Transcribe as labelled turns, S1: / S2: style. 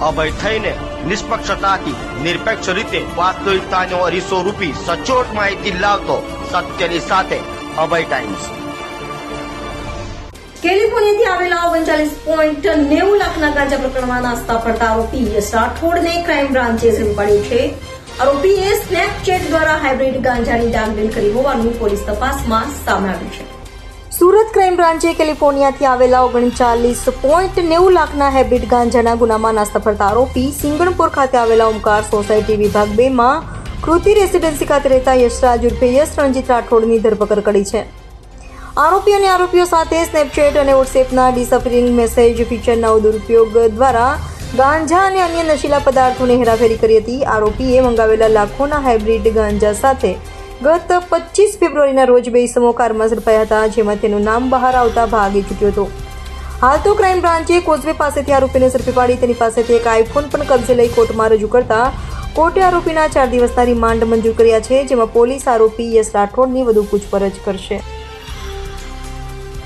S1: અભય થઈને નિષ્પક્ષતાથી, નિરપેક્ષ રીતે વાસ્તવિકતાનો અરીસો રૂપી સચોટ માહિતી લાવતો સત્યની સાથે અભય ટાઈમ્સ.
S2: કેલિફોર્નિયાથી આવેલા ઓગણચાલીસ પોઈન્ટ નેવું લાખના ગાંજા પ્રકરણમાં નાસ્તા પડતા આરોપી યશ રાઠોડને ક્રાઇમ બ્રાન્ચે ઝડપી છે. આરોપીએ સ્નેપચેટ દ્વારા હાઇબ્રિડ ગાંજાની ડાગડેલ કરી હોવાનું પોલીસ તપાસમાં સામે આવ્યું છે. સુરત ક્રાઇમ બ્રાન્ચે કેલિફોર્નિયાથી આવેલા ઓગણચાલીસ પોઈન્ટ નેવું લાખના હેબિટ ગાંજાના ગુનામાં નાસ્તા ફરતા આરોપી સિંગણપુર ખાતે આવેલા ઓમકાર સોસાયટી વિભાગ બે માં કૃતિ રેસિડેન્સી ખાતે રહેતા યશરાજ ઉર્ફે યશ રણજીત રાઠોડની ધરપકડ કરી છે. આરોપી અને આરોપીઓ સાથે સ્નેપચેટ અને વોટ્સએપના ડિસઅપરિંગ મેસેજ, ફીચરના દુરુપયોગ દ્વારા ગાંજા અને અન્ય નશીલા પદાર્થોની હેરાફેરી કરી હતી. આરોપીએ મંગાવેલા લાખોના હાઇબ્રિડ ગાંજા સાથે ગત પચીસ ફેબ્રુઆરીના રોજ બે ઇસમો કારમાં ઝડપાયા હતા, જેમાં તેનું નામ બહાર આવતા ભાગી છૂટ્યો હતો. હાલ તો ક્રાઇમ બ્રાન્ચે કોઝવે પાસેથી આરોપીને ઝડપી પાડી, તેની પાસેથી એક આઈફોન પણ કબજે લઈ કોર્ટમાં રજૂ કરતા કોર્ટે આરોપીના ચાર દિવસના રિમાન્ડ મંજૂર કર્યા છે, જેમાં પોલીસ આરોપી યશ રાઠોડની વધુ પૂછપરછ કરશે.